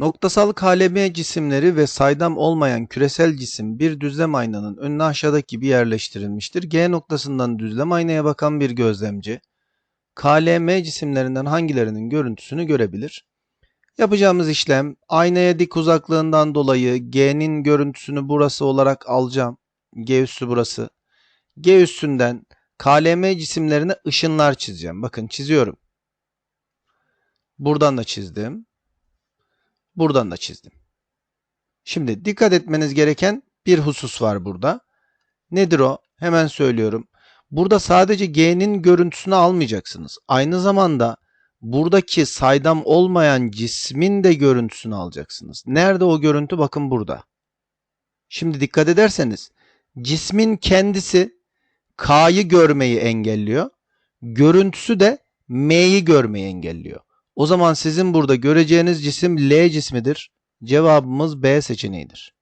Noktasal KLM cisimleri ve saydam olmayan küresel cisim bir düzlem aynanın önüne aşağıdaki gibi yerleştirilmiştir. G noktasından düzlem aynaya bakan bir gözlemci KLM cisimlerinden hangilerinin görüntüsünü görebilir? Yapacağımız işlem aynaya dik uzaklığından dolayı G'nin görüntüsünü burası olarak alacağım. G üssü burası. G üssünden KLM cisimlerine ışınlar çizeceğim. Bakın çiziyorum. Buradan da çizdim. Buradan da çizdim. Şimdi dikkat etmeniz gereken bir husus var burada. Nedir o? Hemen söylüyorum. Burada sadece G'nin görüntüsünü almayacaksınız. Aynı zamanda buradaki saydam olmayan cismin de görüntüsünü alacaksınız. Nerede o görüntü? Bakın burada. Şimdi dikkat ederseniz cismin kendisi K'yı görmeyi engelliyor. Görüntüsü de M'yi görmeyi engelliyor. O zaman sizin burada göreceğiniz cisim L cismidir. Cevabımız B seçeneğidir.